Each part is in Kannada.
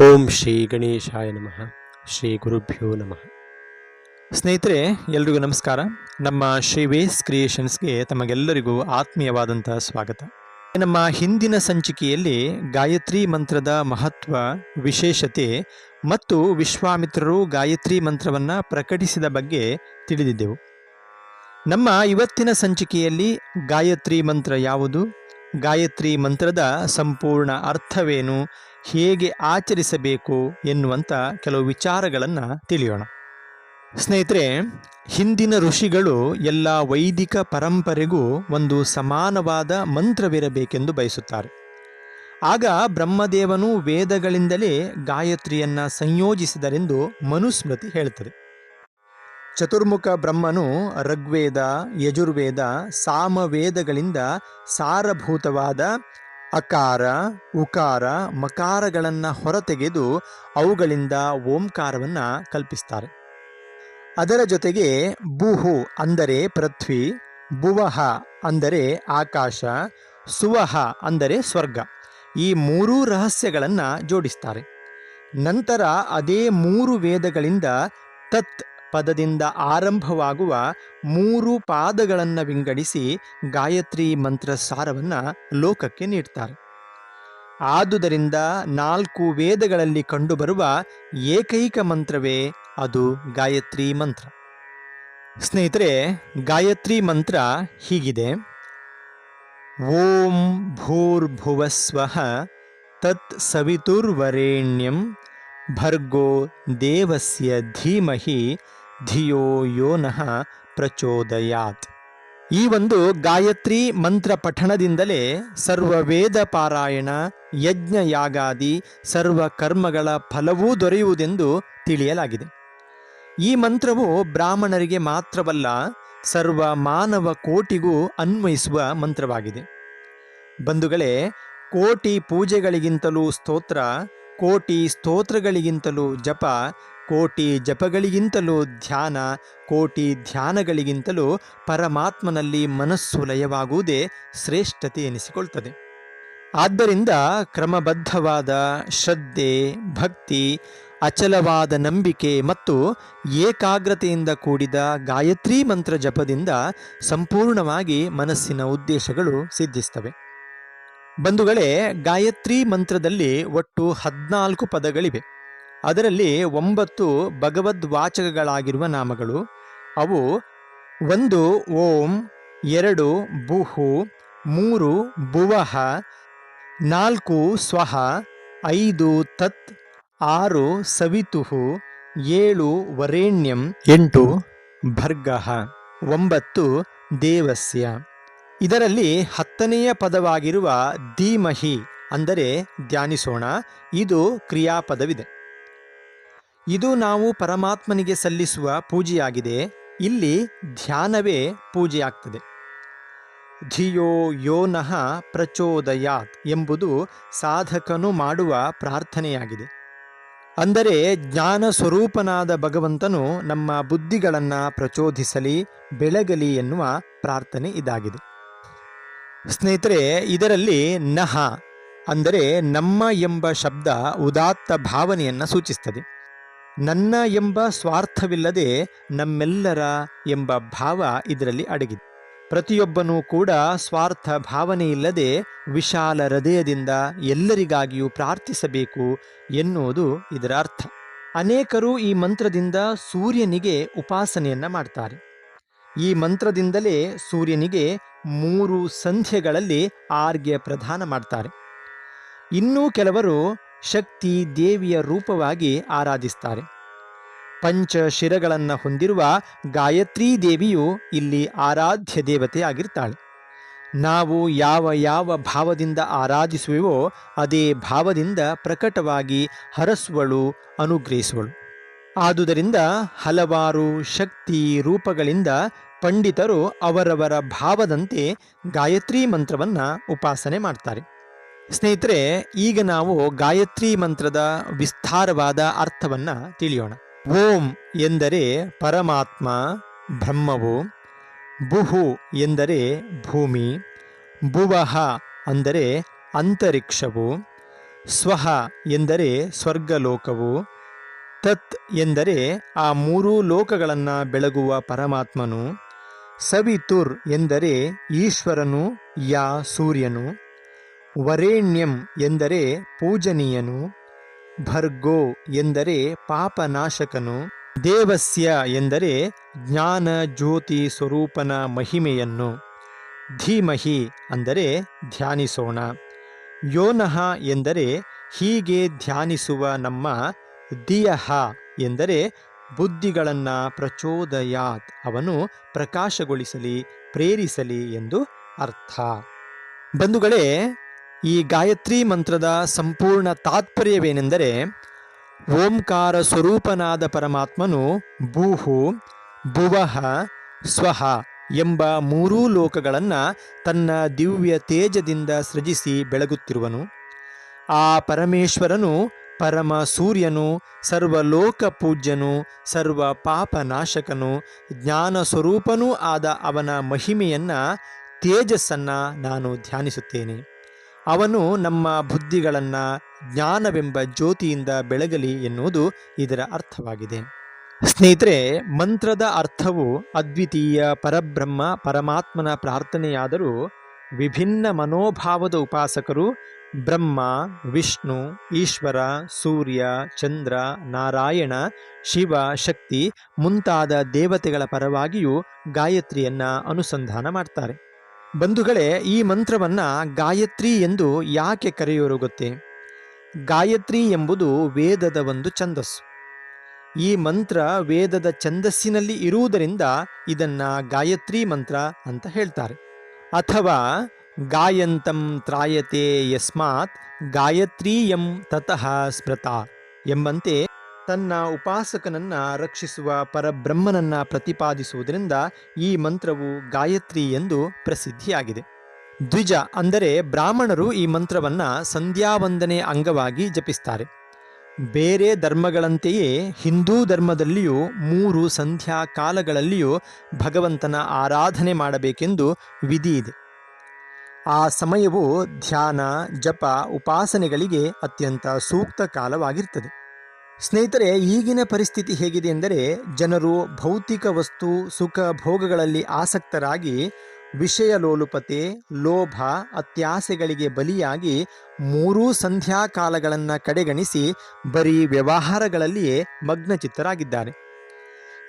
ಓಂ ಶ್ರೀ ಗಣೇಶಾಯ ನಮಃ. ಶ್ರೀ ಗುರುಭ್ಯೋ ನಮಃ. ಸ್ನೇಹಿತರೆ, ಎಲ್ರಿಗೂ ನಮಸ್ಕಾರ. ನಮ್ಮ ಶ್ರೀ ವೇಸ್ ಕ್ರಿಯೇಷನ್ಸ್ಗೆ ತಮಗೆಲ್ಲರಿಗೂ ಆತ್ಮೀಯವಾದಂತಹ ಸ್ವಾಗತ. ನಮ್ಮ ಹಿಂದಿನ ಸಂಚಿಕೆಯಲ್ಲಿ ಗಾಯತ್ರಿ ಮಂತ್ರದ ಮಹತ್ವ, ವಿಶೇಷತೆ ಮತ್ತು ವಿಶ್ವಾಮಿತ್ರರು ಗಾಯತ್ರಿ ಮಂತ್ರವನ್ನು ಪ್ರಕಟಿಸಿದ ಬಗ್ಗೆ ತಿಳಿದಿದ್ದೆವು. ನಮ್ಮ ಇವತ್ತಿನ ಸಂಚಿಕೆಯಲ್ಲಿ ಗಾಯತ್ರಿ ಮಂತ್ರ ಯಾವುದು? ಗಾಯತ್ರಿ ಮಂತ್ರದ ಸಂಪೂರ್ಣ ಅರ್ಥವೇನು? ಹೇಗೆ ಆಚರಿಸಬೇಕು ಎನ್ನುವಂಥ ಕೆಲವು ವಿಚಾರಗಳನ್ನು ತಿಳಿಯೋಣ. ಸ್ನೇಹಿತರೆ, ಹಿಂದಿನ ಋಷಿಗಳು ಎಲ್ಲ ವೈದಿಕ ಪರಂಪರೆಗೂ ಒಂದು ಸಮಾನವಾದ ಮಂತ್ರವಿರಬೇಕೆಂದು ಬಯಸುತ್ತಾರೆ. ಆಗ ಬ್ರಹ್ಮದೇವನು ವೇದಗಳಿಂದಲೇ ಗಾಯತ್ರಿಯನ್ನ ಸಂಯೋಜಿಸಿದರೆಂದು ಮನುಸ್ಮೃತಿ ಹೇಳುತ್ತದೆ ಚತುರ್ಮುಖ ಬ್ರಹ್ಮನು ಋಗ್ವೇದ, ಯಜುರ್ವೇದ, ಸಾಮವೇದಗಳಿಂದ ಸಾರಭೂತವಾದ ಅಕಾರ, ಉಕಾರ, ಮಕಾರಗಳನ್ನು ಹೊರತೆಗೆದು ಅವುಗಳಿಂದ ಓಂಕಾರವನ್ನು ಕಲ್ಪಿಸ್ತಾರೆ. ಅದರ ಜೊತೆಗೆ ಬುಹು ಅಂದರೆ ಪೃಥ್ವಿ ಬುವಹ ಅಂದರೆ ಆಕಾಶ, ಸುವಹ ಅಂದರೆ ಸ್ವರ್ಗ ಈ ಮೂರೂ ರಹಸ್ಯಗಳನ್ನು ಜೋಡಿಸ್ತಾರೆ. ನಂತರ ಅದೇ ಮೂರು ವೇದಗಳಿಂದ ತತ್ ಪದದಿಂದ ಆರಂಭವಾಗುವ ಮೂರು ಪಾದಗಳನ್ನು ವಿಂಗಡಿಸಿ ಗಾಯತ್ರಿ ಮಂತ್ರ ಸಾರವನ್ನು ಲೋಕಕ್ಕೆ ನೀಡ್ತಾರೆ. ಆದುದರಿಂದ ನಾಲ್ಕು ವೇದಗಳಲ್ಲಿ ಕಂಡುಬರುವ ಏಕೈಕ ಮಂತ್ರವೇ ಅದು ಗಾಯತ್ರಿ ಮಂತ್ರ. ಸ್ನೇಹಿತರೆ, ಗಾಯತ್ರಿ ಮಂತ್ರ ಹೀಗಿದೆ. ಓಂ ಭೂರ್ಭುವಸ್ವಃ ತತ್ ಸವಿತುರ್ವರೇಣ್ಯಂ ಭರ್ಗೋ ದೇವಸ್ಯ ಧೀಮಹಿ ಧಿಯೋ ಯೋನಃ ಪ್ರಚೋದಯಾತ್. ಈ ಒಂದು ಗಾಯತ್ರಿ ಮಂತ್ರ ಪಠಣದಿಂದಲೇ ಸರ್ವ ವೇದ ಪಾರಾಯಣ ಯಜ್ಞ ಯಾಗಾದಿ ಸರ್ವ ಕರ್ಮಗಳ ಫಲವೂ ದೊರೆಯುವುದೆಂದು ತಿಳಿಯಲಾಗಿದೆ. ಈ ಮಂತ್ರವು ಬ್ರಾಹ್ಮಣರಿಗೆ ಮಾತ್ರವಲ್ಲ, ಸರ್ವ ಮಾನವ ಕೋಟಿಗೂ ಅನ್ವಯಿಸುವ ಮಂತ್ರವಾಗಿದೆ. ಬಂಧುಗಳೇ, ಕೋಟಿ ಪೂಜೆಗಳಿಗಿಂತಲೂ ಸ್ತೋತ್ರ ಕೋಟಿ ಸ್ತೋತ್ರಗಳಿಗಿಂತಲೂ ಜಪ, ಕೋಟಿ ಜಪಗಳಿಗಿಂತಲೂ ಧ್ಯಾನ, ಕೋಟಿ ಧ್ಯಾನಗಳಿಗಿಂತಲೂ ಪರಮಾತ್ಮನಲ್ಲಿ ಮನಸ್ಸು ಲಯವಾಗುವುದೇ ಶ್ರೇಷ್ಠತೆ ಎನಿಸಿಕೊಳ್ತದೆ. ಆದ್ದರಿಂದ ಕ್ರಮಬದ್ಧವಾದ ಶ್ರದ್ಧೆ, ಭಕ್ತಿ, ಅಚಲವಾದ ನಂಬಿಕೆ ಮತ್ತು ಏಕಾಗ್ರತೆಯಿಂದ ಕೂಡಿದ ಗಾಯತ್ರಿ ಮಂತ್ರ ಜಪದಿಂದ ಸಂಪೂರ್ಣವಾಗಿ ಮನಸ್ಸಿನ ಉದ್ದೇಶಗಳು ಸಿದ್ಧಿಸ್ತವೆ. ಬಂಧುಗಳೇ, ಗಾಯತ್ರಿ ಮಂತ್ರದಲ್ಲಿ ಒಟ್ಟು ಹದಿನಾಲ್ಕು ಪದಗಳಿವೆ. ಅದರಲ್ಲಿ ಒಂಬತ್ತು ಭಗವದ್ವಾಚಕಗಳಾಗಿರುವ ನಾಮಗಳು. ಅವು ಒಂದು ಓಂ, ಎರಡು ಬುಹು ಮೂರು ಭುವಹ ನಾಲ್ಕು ಸ್ವಹ ಐದು ತತ್, ಆರು ಸವಿತುಹು, ಏಳು ವರೇಣ್ಯಂ, ಎಂಟು ಭರ್ಗಃ, ಒಂಬತ್ತು ದೇವಸ್ಯ. ಇದರಲ್ಲಿ ಹತ್ತನೆಯ ಪದವಾಗಿರುವ ಧೀಮಹಿ ಅಂದರೆ ಧ್ಯಾನಿಸೋಣ. ಇದು ಕ್ರಿಯಾಪದವಿದೆ. ಇದು ನಾವು ಪರಮಾತ್ಮನಿಗೆ ಸಲ್ಲಿಸುವ ಪೂಜೆಯಾಗಿದೆ. ಇಲ್ಲಿ ಧ್ಯಾನವೇ ಪೂಜೆಯಾಗ್ತದೆ. ಧಿಯೋ ಯೋನಃ ಪ್ರಚೋದಯಾತ್ ಎಂಬುದು ಸಾಧಕನು ಮಾಡುವ ಪ್ರಾರ್ಥನೆಯಾಗಿದೆ. ಅಂದರೆ ಜ್ಞಾನ ಸ್ವರೂಪನಾದ ಭಗವಂತನು ನಮ್ಮ ಬುದ್ಧಿಗಳನ್ನು ಪ್ರಚೋದಿಸಲಿ, ಬೆಳಗಲಿ ಎನ್ನುವ ಪ್ರಾರ್ಥನೆ ಇದಾಗಿದೆ. ಸ್ನೇಹಿತರೆ, ಇದರಲ್ಲಿ ನಹ ಅಂದರೆ ನಮ್ಮ ಎಂಬ ಶಬ್ದ ಉದಾತ್ತ ಭಾವನೆಯನ್ನು ಸೂಚಿಸ್ತದೆ. ನನ್ನ ಎಂಬ ಸ್ವಾರ್ಥವಿಲ್ಲದೆ ನಮ್ಮೆಲ್ಲರ ಎಂಬ ಭಾವ ಇದರಲ್ಲಿ ಅಡಗಿದೆ. ಪ್ರತಿಯೊಬ್ಬನೂ ಕೂಡ ಸ್ವಾರ್ಥ ಭಾವನೆಯಿಲ್ಲದೆ ವಿಶಾಲ ಹೃದಯದಿಂದ ಎಲ್ಲರಿಗಾಗಿಯೂ ಪ್ರಾರ್ಥಿಸಬೇಕು ಎನ್ನುವುದು ಇದರ ಅರ್ಥ. ಅನೇಕರು ಈ ಮಂತ್ರದಿಂದ ಸೂರ್ಯನಿಗೆ ಉಪಾಸನೆಯನ್ನು ಮಾಡ್ತಾರೆ. ಈ ಮಂತ್ರದಿಂದಲೇ ಸೂರ್ಯನಿಗೆ ಮೂರು ಸಂಧ್ಯೆಗಳಲ್ಲಿ ಆರ್ಗೆ ಪ್ರದಾನ ಮಾಡ್ತಾರೆ. ಇನ್ನೂ ಕೆಲವರು ಶಕ್ತಿ ದೇವಿಯ ರೂಪವಾಗಿ ಆರಾಧಿಸ್ತಾರೆ. ಪಂಚ ಶಿರಗಳನ್ನು ಹೊಂದಿರುವ ಗಾಯತ್ರಿ ದೇವಿಯು ಇಲ್ಲಿ ಆರಾಧ್ಯ ದೇವತೆ ಆಗಿರ್ತಾಳೆ. ನಾವು ಯಾವ ಯಾವ ಭಾವದಿಂದ ಆರಾಧಿಸುವೆವೋ ಅದೇ ಭಾವದಿಂದ ಪ್ರಕಟವಾಗಿ ಹರಸುವಳು, ಅನುಗ್ರಹಿಸುವಳು. ಆದುದರಿಂದ ಹಲವಾರು ಶಕ್ತಿ ರೂಪಗಳಿಂದ ಪಂಡಿತರು ಅವರವರ ಭಾವದಂತೆ ಗಾಯತ್ರಿ ಮಂತ್ರವನ್ನು ಉಪಾಸನೆ ಮಾಡ್ತಾರೆ. ಸ್ನೇಹಿತರೆ, ಈಗ ನಾವು ಗಾಯತ್ರಿ ಮಂತ್ರದ ವಿಸ್ತಾರವಾದ ಅರ್ಥವನ್ನು ತಿಳಿಯೋಣ. ಓಂ ಎಂದರೆ ಪರಮಾತ್ಮ, ಬ್ರಹ್ಮವು ಬುಹು ಎಂದರೆ ಭೂಮಿ, ಭುವಹ ಅಂದರೆ ಅಂತರಿಕ್ಷವು, ಸ್ವಹ ಎಂದರೆ ಸ್ವರ್ಗಲೋಕವು, ತತ್ ಎಂದರೆ ಆ ಮೂರೂ ಲೋಕಗಳನ್ನು ಬೆಳಗುವ ಪರಮಾತ್ಮನು ಸವಿತುರ್ ಎಂದರೆ ಈಶ್ವರನು, ಯಾ ಸೂರ್ಯನು. ವರೇಣ್ಯಂ ಎಂದರೆ ಪೂಜನೀಯನು. ಭರ್ಗೋ ಎಂದರೆ ಪಾಪನಾಶಕನು. ದೇವಸ್ಯ ಎಂದರೆ ಜ್ಞಾನ ಜ್ಯೋತಿ ಸ್ವರೂಪನ ಮಹಿಮೆಯನ್ನು. ಧೀಮಹಿ ಅಂದರೆ ಧ್ಯಾನಿಸೋಣ. ಯೋನಃ ಎಂದರೆ ಹೀಗೆ ಧ್ಯಾನಿಸುವ ನಮ್ಮ ದಿಯಹ ಎಂದರೆ ಬುದ್ಧಿಗಳನ್ನು ಪ್ರಚೋದಯಾತ್, ಅವನು ಪ್ರಕಾಶಗೊಳಿಸಲಿ, ಪ್ರೇರಿಸಲಿ ಎಂದು ಅರ್ಥ. ಬಂಧುಗಳೇ, ಈ ಗಾಯತ್ರಿ ಮಂತ್ರದ ಸಂಪೂರ್ಣ ತಾತ್ಪರ್ಯವೇನೆಂದರೆ, ಓಂಕಾರ ಸ್ವರೂಪನಾದ ಪರಮಾತ್ಮನು ಭೂಹು ಭುವಹ ಸ್ವಹ ಎಂಬ ಮೂರೂ ಲೋಕಗಳನ್ನು ತನ್ನ ದಿವ್ಯ ತೇಜದಿಂದ ಸೃಜಿಸಿ ಬೆಳಗುತ್ತಿರುವನು. ಆ ಪರಮೇಶ್ವರನು ಪರಮ ಸೂರ್ಯನು ಸರ್ವಲೋಕ ಪೂಜ್ಯನು ಸರ್ವ ಪಾಪನಾಶಕನು ಜ್ಞಾನ ಸ್ವರೂಪನೂ ಆದ ಅವನ ಮಹಿಮೆಯನ್ನು, ತೇಜಸ್ಸನ್ನು ನಾನು ಧ್ಯಾನಿಸುತ್ತೇನೆ. ಅವನು ನಮ್ಮ ಬುದ್ಧಿಗಳನ್ನು ಜ್ಞಾನವೆಂಬ ಜ್ಯೋತಿಯಿಂದ ಬೆಳಗಲಿ ಎನ್ನುವುದು ಇದರ ಅರ್ಥವಾಗಿದೆ. ಸ್ನೇಹಿತರೆ, ಮಂತ್ರದ ಅರ್ಥವು ಅದ್ವಿತೀಯ ಪರಬ್ರಹ್ಮ ಪರಮಾತ್ಮನ ಪ್ರಾರ್ಥನೆಯಾದರೂ ವಿಭಿನ್ನ ಮನೋಭಾವದ ಉಪಾಸಕರು ಬ್ರಹ್ಮ, ವಿಷ್ಣು, ಈಶ್ವರ, ಸೂರ್ಯ, ಚಂದ್ರ, ನಾರಾಯಣ, ಶಿವ, ಶಕ್ತಿ ಮುಂತಾದ ದೇವತೆಗಳ ಪರವಾಗಿಯೂ ಗಾಯತ್ರಿಯನ್ನ ಅನುಸಂಧಾನ ಮಾಡ್ತಾರೆ. ಬಂಧುಗಳೇ, ಈ ಮಂತ್ರವನ್ನ ಗಾಯತ್ರಿ ಎಂದು ಯಾಕೆ ಕರೆಯೋರು ಗೊತ್ತೇ? ಗಾಯತ್ರಿ ಎಂಬುದು ವೇದದ ಒಂದು ಛಂದಸ್ಸು. ಈ ಮಂತ್ರ ವೇದದ ಛಂದಸ್ಸಿನಲ್ಲಿ ಇರುವುದರಿಂದ ಇದನ್ನು ಗಾಯತ್ರಿ ಮಂತ್ರ ಅಂತ ಹೇಳ್ತಾರೆ. ಅಥವಾ ಗಾಯಂತಂ ತ್ರಾಯತೆ ಯಸ್ಮಾತ್ ಗಾಯತ್ರೀಯಂ ತತಃ ಸ್ಮೃತ ಎಂಬಂತೆ ತನ್ನ ಉಪಾಸಕನನ್ನ ರಕ್ಷಿಸುವ ಪರಬ್ರಹ್ಮನನ್ನ ಪ್ರತಿಪಾದಿಸುವುದರಿಂದ ಈ ಮಂತ್ರವು ಗಾಯತ್ರಿ ಎಂದು ಪ್ರಸಿದ್ಧಿಯಾಗಿದೆ. ದ್ವಿಜ ಅಂದರೆ ಬ್ರಾಹ್ಮಣರು ಈ ಮಂತ್ರವನ್ನ ಸಂಧ್ಯಾವಂದನೆ ಅಂಗವಾಗಿ ಜಪಿಸ್ತಾರೆ. ಬೇರೆ ಧರ್ಮಗಳಂತೆಯೇ ಹಿಂದೂ ಧರ್ಮದಲ್ಲಿಯೂ ಮೂರು ಸಂಧ್ಯಾ ಕಾಲಗಳಲ್ಲಿಯೂ ಭಗವಂತನ ಆರಾಧನೆ ಮಾಡಬೇಕೆಂದು ವಿಧಿ ಇದೆ. ಆ ಸಮಯವು ಧ್ಯಾನ, ಜಪ, ಉಪಾಸನೆಗಳಿಗೆ ಅತ್ಯಂತ ಸೂಕ್ತ ಕಾಲವಾಗಿರ್ತದೆ. ಸ್ನೇಹಿತರೆ, ಈಗಿನ ಪರಿಸ್ಥಿತಿ ಹೇಗಿದೆ ಎಂದರೆ ಜನರು ಭೌತಿಕ ವಸ್ತು, ಸುಖ, ಭೋಗಗಳಲ್ಲಿ ಆಸಕ್ತರಾಗಿ ವಿಷಯ ಲೋಲುಪತೆ ಲೋಭ, ಅತ್ಯಾಸೆಗಳಿಗೆ ಬಲಿಯಾಗಿ ಮೂರೂ ಸಂಧ್ಯಾಕಾಲಗಳನ್ನು ಕಡೆಗಣಿಸಿ ಬರೀ ವ್ಯವಹಾರಗಳಲ್ಲಿಯೇ ಮಗ್ನಚಿತ್ತರಾಗಿದ್ದಾರೆ.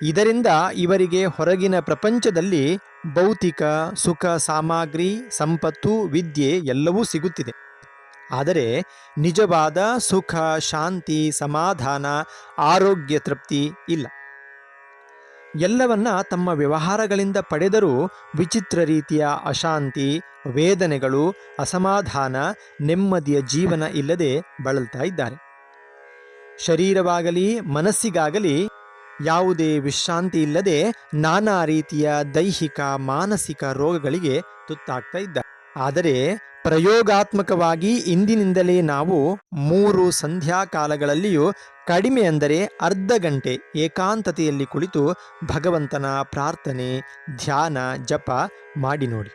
ಇದರಿಂದ ಇವರಿಗೆ ಹೊರಗಿನ ಪ್ರಪಂಚದಲ್ಲಿ ಭೌತಿಕ, ಸುಖ, ಸಾಮಗ್ರಿ, ಸಂಪತ್ತು, ವಿದ್ಯೆ ಎಲ್ಲವೂ ಸಿಗುತ್ತಿದೆ. ಆದರೆ ನಿಜವಾದ ಸುಖ, ಶಾಂತಿ, ಸಮಾಧಾನ, ಆರೋಗ್ಯ ತೃಪ್ತಿ ಇಲ್ಲ. ಎಲ್ಲವನ್ನ ತಮ್ಮ ವ್ಯವಹಾರಗಳಿಂದ ಪಡೆದರೂ ವಿಚಿತ್ರ ರೀತಿಯ ಅಶಾಂತಿ, ವೇದನೆಗಳು, ಅಸಮಾಧಾನ, ನೆಮ್ಮದಿಯ ಜೀವನ ಇಲ್ಲದೆ ಬಳಲ್ತಾ ಇದ್ದಾರೆ. ಶರೀರವಾಗಲಿ, ಮನಸ್ಸಿಗಾಗಲಿ ಯಾವುದೇ ವಿಶ್ರಾಂತಿ ಇಲ್ಲದೆ ನಾನಾ ರೀತಿಯ ದೈಹಿಕ, ಮಾನಸಿಕ ರೋಗಗಳಿಗೆ ತುತ್ತಾಗ್ತಾ ಇದ್ದಾರೆ. ಆದರೆ ಪ್ರಯೋಗಾತ್ಮಕವಾಗಿ ಇಂದಿನಿಂದಲೇ ನಾವು ಮೂರು ಸಂಧ್ಯಾ ಕಾಲಗಳಲ್ಲಿಯೂ ಕಡಿಮೆ ಅಂದರೆ ಅರ್ಧ ಗಂಟೆ ಏಕಾಂತತೆಯಲ್ಲಿ ಕುಳಿತು ಭಗವಂತನ ಪ್ರಾರ್ಥನೆ, ಧ್ಯಾನ, ಜಪ ಮಾಡಿ ನೋಡಿ.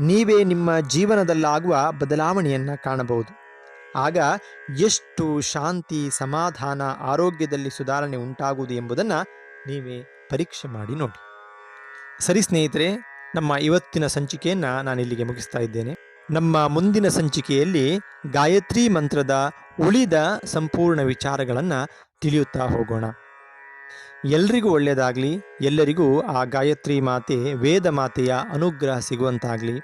ನೀವೇ ನಿಮ್ಮ ಜೀವನದಲ್ಲಾಗುವ ಬದಲಾವಣೆಯನ್ನು ಕಾಣಬಹುದು. ಆಗ ಎಷ್ಟು ಶಾಂತಿ, ಸಮಾಧಾನ, ಆರೋಗ್ಯದಲ್ಲಿ ಸುಧಾರಣೆ ಉಂಟಾಗುವುದು ಎಂಬುದನ್ನು ನೀವೇ ಪರೀಕ್ಷೆ ಮಾಡಿ ನೋಡಿ. ಸರಿ ಸ್ನೇಹಿತರೆ, ನಮ್ಮ ಇವತ್ತಿನ ಸಂಚಿಕೆಯನ್ನು ನಾನು ಇಲ್ಲಿಗೆ ಮುಗಿಸ್ತಾ ಇದ್ದೇನೆ. ನಮ್ಮ ಮುಂದಿನ ಸಂಚಿಕೆಯಲ್ಲಿ ಗಾಯತ್ರಿ ಮಂತ್ರದ ಉಳಿದ ಸಂಪೂರ್ಣ ವಿಚಾರಗಳನ್ನು ತಿಳಿಯುತ್ತಾ ಹೋಗೋಣ. ಎಲ್ರಿಗೂ ಒಳ್ಳೆಯದಾಗಲಿ ಎಲ್ಲರಿಗೂ ಆ ಗಾಯತ್ರಿ ಮಾತೆ, ವೇದ ಮಾತೆಯ ಅನುಗ್ರಹ ಸಿಗುವಂತಾಗಲಿ.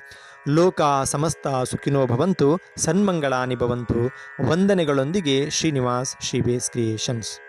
ಲೋಕ ಸಮಸ್ತ ಸುಖಿನೋ ಭವಂತು, ಸನ್ಮಂಗಳಾನಿ ಭವಂತು. ವಂದನೆಗಳೊಂದಿಗೆ ಶ್ರೀನಿವಾಸ್ ಶ್ರೀಬೇಸ್ ಕ್ರಿಯೇಷನ್ಸ್.